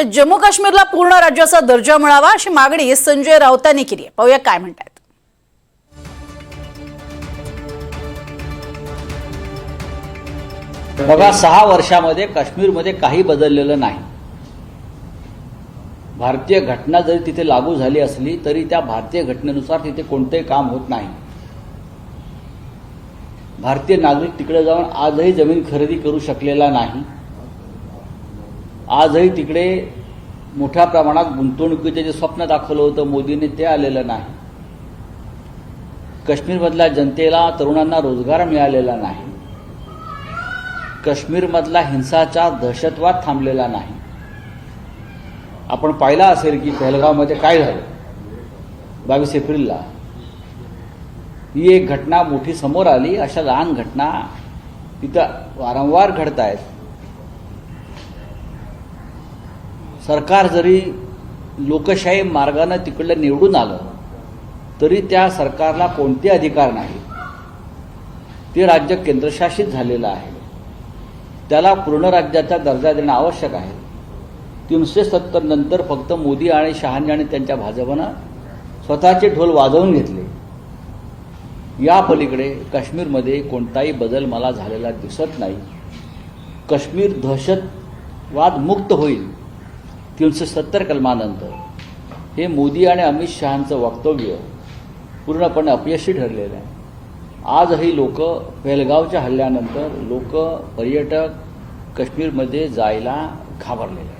तर जम्मू काश्मीरला पूर्ण राज्याचा दर्जा मिळावा अशी मागणी संजय राऊतांनी केली आहे. पाहूया काय म्हणतात बघा सहा वर्षामध्ये काश्मीरमध्ये काही बदललेलं नाही. भारतीय घटना जरी तिथे लागू झाली असली तरी त्या भारतीय घटनेनुसार तिथे कोणतंही काम होत नाही. भारतीय नागरिक तिकडे जाऊन आजही जमीन खरेदी करू शकलेला नाही. आजही तिकडे मोठ्या प्रमाणात गुंतवणुकीचे जे स्वप्न दाखवलं होतं मोदींनी ते आलेलं नाही. काश्मीरमधल्या जनतेला तरुणांना रोजगार मिळालेला नाही. काश्मीरमधला हिंसाचार दहशतवाद थांबलेला नाही. आपण पाहिला असेल की पहलगावमध्ये काय झालं? बावीस एप्रिलला. ही एक घटना मोठी समोर आली. अशा लहान घटना तिथं वारंवार घडत आहेत सरकार जरी लोकशाही मार्गानं तिकडलं निवडून आलं तरी त्या सरकारला कोणते अधिकार नाही ते राज्य केंद्रशासित झालेलं आहे. त्याला पूर्ण राज्याचा दर्जा देणं आवश्यक आहे. तीनशे सत्तर नंतर फक्त मोदी आणि शहानी आणि त्यांच्या भाजपनं स्वतःचे ढोल वाजवून घेतले. या पलीकडे काश्मीरमध्ये कोणताही बदल मला झालेला दिसत नाही. काश्मीर दहशतवाद मुक्त होईल. तीनशे सत्तर कलमानंतर हे मोदी आणि अमित शहांचं वक्तव्य पूर्णपणे अपयशी ठरलेलं आहे आजही लोक पेहलगावच्या हल्ल्यानंतर लोक पर्यटक काश्मीरमध्ये जायला घाबरलेले आहेत.